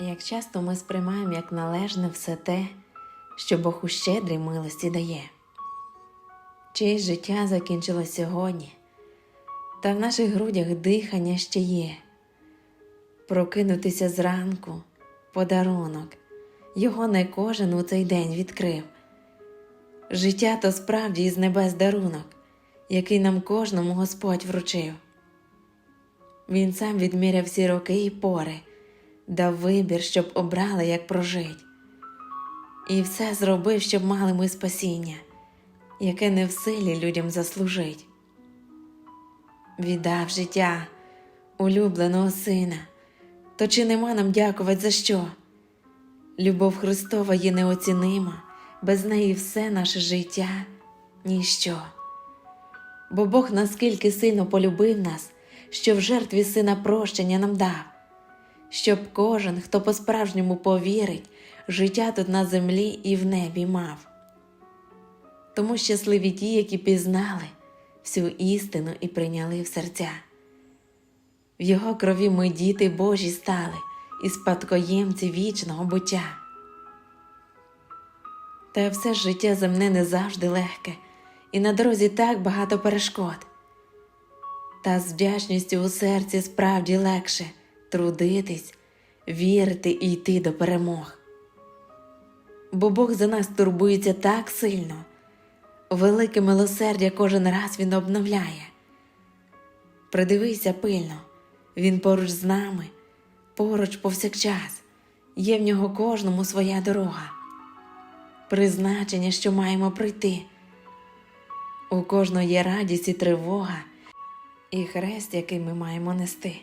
Як часто ми сприймаємо як належне все те, що Бог у щедрій милості дає. Чиєсь життя закінчилось сьогодні, та в наших грудях дихання ще є. Прокинутися зранку подарунок, його не кожен у цей день відкрив. Життя то справді із небес дарунок, який нам кожному Господь вручив. Він сам відміряв всі роки і пори, дав вибір, щоб обрали, як прожить. І все зробив, щоб мали ми спасіння, яке не в силі людям заслужить. Віддав життя улюбленого сина, то чи нема нам дякувати за що? Любов Христова є неоцінима, без неї все наше життя ніщо. Бо Бог наскільки сильно полюбив нас, що в жертві сина прощення нам дав, щоб кожен, хто по-справжньому повірить, життя тут на землі і в небі мав. Тому щасливі ті, які пізнали всю істину і прийняли в серця. В його крові ми діти Божі стали і спадкоємці вічного буття. Та все ж життя земне не завжди легке, і на дорозі так багато перешкод. Та з вдячністю у серці справді легше трудитись, вірити і йти до перемог. Бо Бог за нас турбується так сильно, велике милосердя кожен раз Він обновляє. Придивися пильно, Він поруч з нами, поруч повсякчас, є в нього кожному своя дорога, призначення, що маємо пройти. У кожного є радість і тривога, і хрест, який ми маємо нести.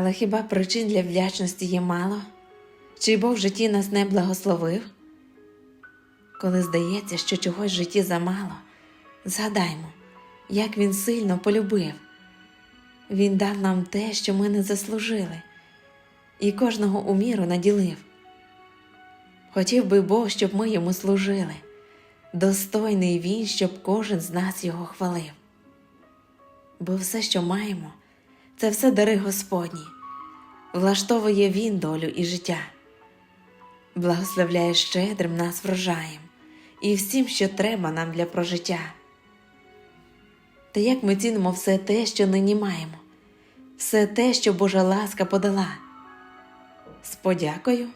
Але хіба причин для вдячності є мало? Чи Бог в житті нас не благословив? Коли здається, що чогось в житті замало, згадаймо, як він сильно полюбив. Він дав нам те, що ми не заслужили, і кожного у міру наділив. Хотів би Бог, щоб ми йому служили, достойний він, щоб кожен з нас його хвалив. Бо все, що маємо, це все дари Господні, влаштовує він долю і життя, благословляє щедрим нас врожаєм і всім, що треба нам для прожиття. Та як ми цінимо все те, що нині маємо, все те, що Божа ласка подала, з подякою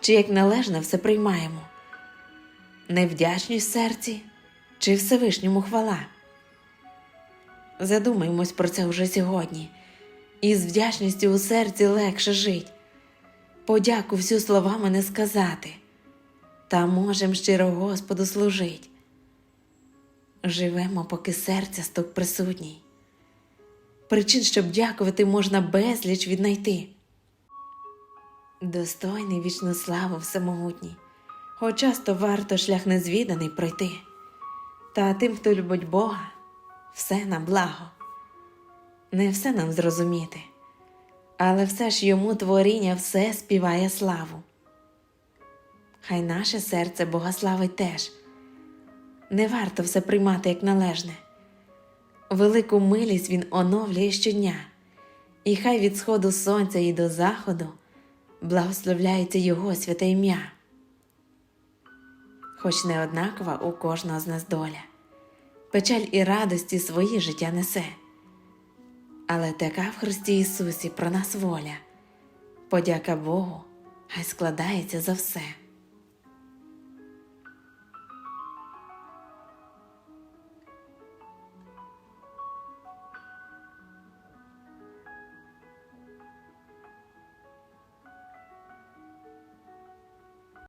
чи як належне все приймаємо, невдячність серці чи Всевишньому хвала. Задумаймось про це вже сьогодні, і з вдячністю у серці легше жить. Подяку всю словами не сказати, та можем щиро Господу служить. Живемо, поки серця стук присутній. Причин, щоб дякувати, можна безліч віднайти. Достойний вічну славу всемогутній, хоч часто варто шлях незвіданий пройти, та тим, хто любить Бога, все на благо. Не все нам зрозуміти, але все ж йому творіння все співає славу. Хай наше серце Бога славить теж, не варто все приймати як належне. Велику милість він оновлює щодня, і хай від сходу сонця і до заходу благословляється Його святе ім'я. Хоч не однакова у кожного з нас доля, печаль і радості свої життя несе, але така в Христі Ісусі про нас воля, подяка Богу, хай складається за все.